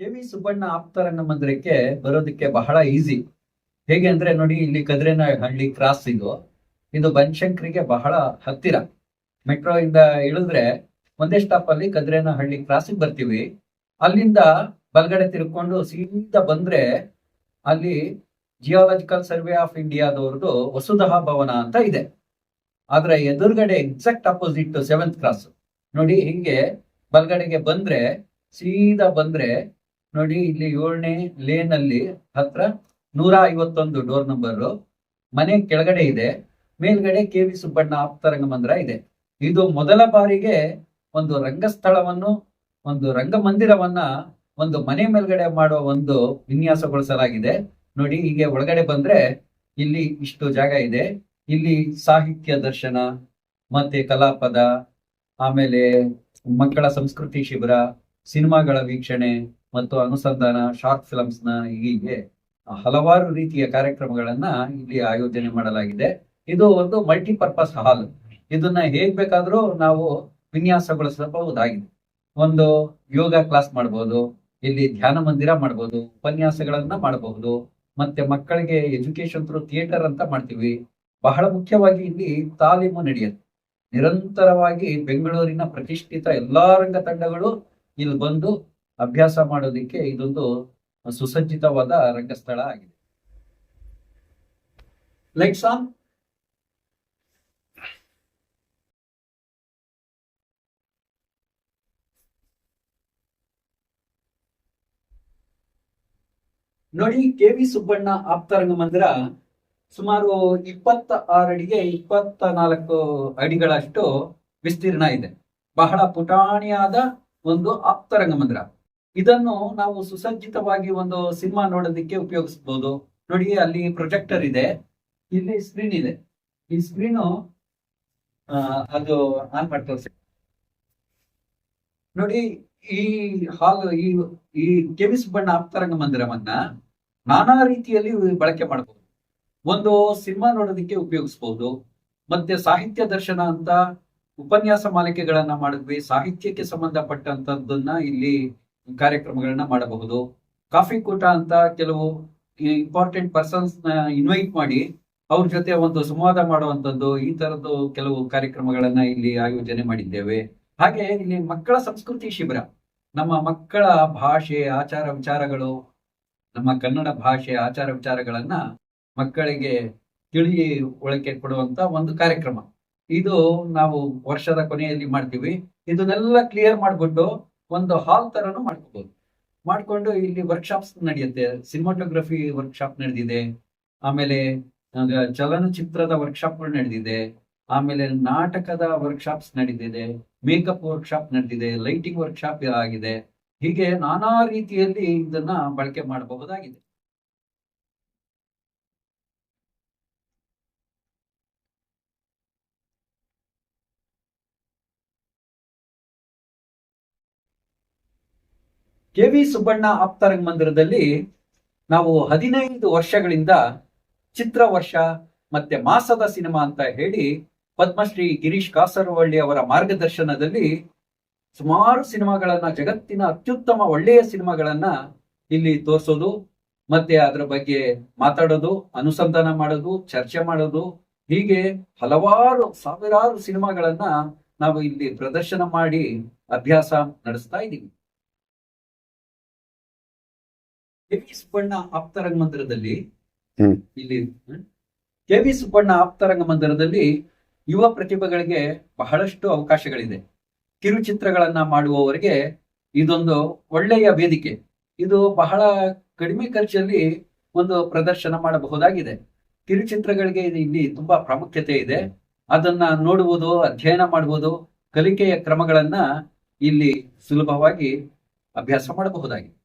K V Subbanna ಆಪ್ತರಂಗ ಮಂದಿರಕ್ಕೆ ಬರೋದಕ್ಕೆ ಬಹಳ ಈಸಿ ಹೇಗೆ ಅಂದ್ರೆ ನೋಡಿ, ಇಲ್ಲಿ ಕದ್ರೇನ ಹಳ್ಳಿ ಕ್ರಾಸ್ ಇದು. ಇದು ಬನಶಂಕರಿಗೆ ಬಹಳ ಹತ್ತಿರ. ಮೆಟ್ರೋ ಇಂದ ಇಳಿದ್ರೆ ಒಂದೇ ಸ್ಟಾಪ್ ಅಲ್ಲಿ ಕದ್ರೇನ ಹಳ್ಳಿ ಕ್ರಾಸಿಗೆ ಬರ್ತೀವಿ. ಅಲ್ಲಿಂದ ಬಲಗಡೆ ತಿರ್ಕೊಂಡು ಸೀದಾ ಬಂದ್ರೆ ಅಲ್ಲಿ ಜಿಯಾಲಜಿಕಲ್ ಸರ್ವೆ ಆಫ್ ಇಂಡಿಯಾದವ್ರದ್ದು ವಸುಧಾ ಭವನ ಅಂತ ಇದೆ. ಆದ್ರೆ ಎದುರುಗಡೆ ಎಕ್ಸಾಕ್ಟ್ ಅಪೋಸಿಟ್ ಸೆವೆಂತ್ ಕ್ರಾಸ್ ನೋಡಿ, ಹಿಂಗೆ ಬಲಗಡೆಗೆ ಬಂದ್ರೆ, ಸೀದಾ ಬಂದ್ರೆ ನೋಡಿ, ಇಲ್ಲಿ ಏಳನೇ ಲೇನ್ ಅಲ್ಲಿ ಹತ್ರ ನೂರ ಐವತ್ತೊಂದು ಡೋರ್ ನಂಬರ್ ಮನೆ ಕೆಳಗಡೆ ಇದೆ. ಮೇಲ್ಗಡೆ ಕೆ ವಿ ಸುಬ್ಬಣ್ಣ ಆಪ್ತರಂಗ ಮಂದಿರ ಇದೆ. ಇದು ಮೊದಲ ಬಾರಿಗೆ ಒಂದು ರಂಗಸ್ಥಳವನ್ನು, ಒಂದು ರಂಗಮಂದಿರವನ್ನ ಒಂದು ಮನೆ ಮೇಲ್ಗಡೆ ಮಾಡುವ ಒಂದು ವಿನ್ಯಾಸಗೊಳಿಸಲಾಗಿದೆ. ನೋಡಿ, ಹೀಗೆ ಒಳಗಡೆ ಬಂದ್ರೆ ಇಲ್ಲಿ ಇಷ್ಟು ಜಾಗ ಇದೆ. ಇಲ್ಲಿ ಸಾಹಿತ್ಯ ದರ್ಶನ, ಮತ್ತೆ ಕಲಾಪದ ಆಮೇಲೆ ಮಕ್ಕಳ ಸಂಸ್ಕೃತಿ ಶಿಬಿರ, ಸಿನಿಮಾಗಳ ವೀಕ್ಷಣೆ ಮತ್ತು ಅನುಸಂಧಾನ ಶಾರ್ಟ್ ಫಿಲಮ್ಸ್ನ ಹೀಗೆ ಹಲವಾರು ರೀತಿಯ ಕಾರ್ಯಕ್ರಮಗಳನ್ನ ಇಲ್ಲಿ ಆಯೋಜನೆ ಮಾಡಲಾಗಿದೆ. ಇದು ಒಂದು ಮಲ್ಟಿಪರ್ಪಸ್ ಹಾಲ್. ಇದನ್ನ ಹೇಗ್ ಬೇಕಾದ್ರೂ ನಾವು ವಿನ್ಯಾಸಗೊಳಿಸಬಹುದಾಗಿದೆ. ಒಂದು ಯೋಗ ಕ್ಲಾಸ್ ಮಾಡಬಹುದು ಇಲ್ಲಿ ಧ್ಯಾನ ಮಂದಿರ ಮಾಡಬಹುದು ಉಪನ್ಯಾಸಗಳನ್ನ ಮಾಡಬಹುದು ಮತ್ತೆ ಮಕ್ಕಳಿಗೆ ಎಜುಕೇಶನ್ ಥ್ರೂ ಥಿಯೇಟರ್ ಅಂತ ಮಾಡ್ತೀವಿ. ಬಹಳ ಮುಖ್ಯವಾಗಿ ಇಲ್ಲಿ ತಾಲೀಮು ನಡೆಯುತ್ತೆ. ನಿರಂತರವಾಗಿ ಬೆಂಗಳೂರಿನ ಪ್ರತಿಷ್ಠಿತ ಎಲ್ಲಾ ರಂಗ ತಂಡಗಳು ಇಲ್ಲಿ ಬಂದು ಅಭ್ಯಾಸ ಮಾಡೋದಿಕ್ಕೆ ಇದೊಂದು ಸುಸಜ್ಜಿತವಾದ ರಂಗಸ್ಥಳ ಆಗಿದೆ. ಲೈಟ್ಸ್ ಆನ್ ನೋಡಿ, ಕೆ ವಿ ಸುಬ್ಬಣ್ಣ ಆಪ್ತರಂಗ ಮಂದಿರ ಸುಮಾರು ಇಪ್ಪತ್ತ ಆರು ಅಡಿಗೆ ಇಪ್ಪತ್ತ ನಾಲ್ಕು ಅಡಿಗಳಷ್ಟು ವಿಸ್ತೀರ್ಣ ಇದೆ. ಬಹಳ ಪುಟಾಣಿಯಾದ ಒಂದು ಆಪ್ತರಂಗ ಮಂದಿರ. ಇದನ್ನು ನಾವು ಸುಸಜ್ಜಿತವಾಗಿ ಒಂದು ಸಿನಿಮಾ ನೋಡೋದಕ್ಕೆ ಉಪಯೋಗಿಸಬಹುದು ನೋಡಿ ಅಲ್ಲಿ ಪ್ರೊಜೆಕ್ಟರ್ ಇದೆ. ಇಲ್ಲಿ ಸ್ಕ್ರೀನ್ ಇದೆ. ಈ ಸ್ಕ್ರೀನು ಅದು ಆನ್ ಮಾಡಿ ನೋಡಿ, ಈ ಹಾಲ್ ಈ ಈ ಬಣ್ಣ ಆಪ್ತರಂಗ ಮಂದಿರವನ್ನ ನಾನಾ ರೀತಿಯಲ್ಲಿ ಬಳಕೆ ಮಾಡಬಹುದು ಒಂದು ಸಿನಿಮಾ ನೋಡೋದಕ್ಕೆ ಉಪಯೋಗಿಸಬಹುದು ಮತ್ತೆ ಸಾಹಿತ್ಯ ದರ್ಶನ ಅಂತ ಉಪನ್ಯಾಸ ಮಾಲಿಕೆಗಳನ್ನ ಮಾಡಿದ್ವಿ. ಸಾಹಿತ್ಯಕ್ಕೆ ಸಂಬಂಧಪಟ್ಟಂತದ್ದನ್ನ ಇಲ್ಲಿ ಕಾರ್ಯಕ್ರಮಗಳನ್ನ ಮಾಡಬಹುದು. ಕಾಫಿ ಕೂಟ ಅಂತ ಕೆಲವು ಇಂಪಾರ್ಟೆಂಟ್ ಪರ್ಸನ್ಸ್ನ ಇನ್ವೈಟ್ ಮಾಡಿ ಅವ್ರ ಜೊತೆ ಒಂದು ಸಂವಾದ ಮಾಡುವಂತದ್ದು ಈ ತರದ್ದು ಕೆಲವು ಕಾರ್ಯಕ್ರಮಗಳನ್ನ ಇಲ್ಲಿ ಆಯೋಜನೆ ಮಾಡಿದ್ದೇವೆ. ಹಾಗೆ ಇಲ್ಲಿ ಮಕ್ಕಳ ಸಂಸ್ಕೃತಿ ಶಿಬಿರ. ನಮ್ಮ ಮಕ್ಕಳ ಭಾಷೆ ಆಚಾರ ವಿಚಾರಗಳು, ನಮ್ಮ ಕನ್ನಡ ಭಾಷೆ ಆಚಾರ ವಿಚಾರಗಳನ್ನ ಮಕ್ಕಳಿಗೆ ತಿಳಿ ಒಳಕೆ ಕೊಡುವಂತ ಒಂದು ಕಾರ್ಯಕ್ರಮ. ಇದು ನಾವು ವರ್ಷದ ಕೊನೆಯಲ್ಲಿ ಮಾಡ್ತೀವಿ. ಇದನ್ನೆಲ್ಲ ಕ್ಲಿಯರ್ ಮಾಡ್ಬಿಟ್ಟು ಒಂದು ಹಾಲ್ ತರನು ಮಾಡ್ಕೋಬಹುದು ಮಾಡ್ಕೊಂಡು ಇಲ್ಲಿ ವರ್ಕ್ಶಾಪ್ಸ್ ನಡೆಯುತ್ತೆ. ಸಿನಿಮಾಟೋಗ್ರಫಿ ವರ್ಕ್ಶಾಪ್ ನಡೆದಿದೆ. ಆಮೇಲೆ ಚಲನಚಿತ್ರದ ವರ್ಕ್ಶಾಪ್ಗಳು ನಡೆದಿದೆ. ಆಮೇಲೆ ನಾಟಕದ ವರ್ಕ್ಶಾಪ್ಸ್ ನಡೆದಿದೆ. ಮೇಕಪ್ ವರ್ಕ್ಶಾಪ್ ನಡೆದಿದೆ. ಲೈಟಿಂಗ್ ವರ್ಕ್ಶಾಪ್ ಆಗಿದೆ. ಹೀಗೆ ನಾನಾ ರೀತಿಯಲ್ಲಿ ಇದನ್ನ ಬಳಕೆ ಮಾಡಬಹುದಾಗಿದೆ. ಕೆ ವಿ ಸುಬ್ಬಣ್ಣ ಆಪ್ತರಂಗ ಮಂದಿರದಲ್ಲಿ ನಾವು ಹದಿನೈದು ವರ್ಷಗಳಿಂದ ಚಿತ್ರ ವರ್ಷ ಮತ್ತೆ ಮಾಸದ ಸಿನಿಮಾ ಅಂತ ಹೇಳಿ ಪದ್ಮಶ್ರೀ ಗಿರೀಶ್ ಕಾಸರವಳ್ಳಿ ಅವರ ಮಾರ್ಗದರ್ಶನದಲ್ಲಿ ಸುಮಾರು ಸಿನಿಮಾಗಳನ್ನ, ಜಗತ್ತಿನ ಅತ್ಯುತ್ತಮ ಒಳ್ಳೆಯ ಸಿನಿಮಾಗಳನ್ನ ಇಲ್ಲಿ ತೋರಿಸೋದು, ಮತ್ತೆ ಅದರ ಬಗ್ಗೆ ಮಾತಾಡೋದು, ಅನುಸಂಧಾನ ಮಾಡೋದು, ಚರ್ಚೆ ಮಾಡೋದು, ಹೀಗೆ ಹಲವಾರು, ಸಾವಿರಾರು ಸಿನಿಮಾಗಳನ್ನ ನಾವು ಇಲ್ಲಿ ಪ್ರದರ್ಶನ ಮಾಡಿ ಅಭ್ಯಾಸ ನಡೆಸ್ತಾ ಇದ್ದೀವಿ. ಕೆ ವಿ ಸುಬ್ಬಣ್ಣ ಆಪ್ತರಂಗ ಮಂದಿರದಲ್ಲಿ. ಇಲ್ಲಿ ಕೆ ವಿ ಸುಬ್ಬಣ್ಣ ಆಪ್ತರಂಗ ಮಂದಿರದಲ್ಲಿ ಯುವ ಪ್ರತಿಭೆಗಳಿಗೆ ಬಹಳಷ್ಟು ಅವಕಾಶಗಳಿದೆ. ಕಿರುಚಿತ್ರಗಳನ್ನ ಮಾಡುವವರಿಗೆ ಇದೊಂದು ಒಳ್ಳೆಯ ವೇದಿಕೆ. ಇದು ಬಹಳ ಕಡಿಮೆ ಖರ್ಚಲ್ಲಿ ಒಂದು ಪ್ರದರ್ಶನ ಮಾಡಬಹುದಾಗಿದೆ. ಕಿರುಚಿತ್ರಗಳಿಗೆ ಇಲ್ಲಿ ತುಂಬಾ ಪ್ರಾಮುಖ್ಯತೆ ಇದೆ. ಅದನ್ನ ನೋಡುವುದು ಅಧ್ಯಯನ ಮಾಡುವುದು ಕಲಿಕೆಯ ಕ್ರಮಗಳನ್ನ ಇಲ್ಲಿ ಸುಲಭವಾಗಿ ಅಭ್ಯಾಸ ಮಾಡಬಹುದಾಗಿದೆ.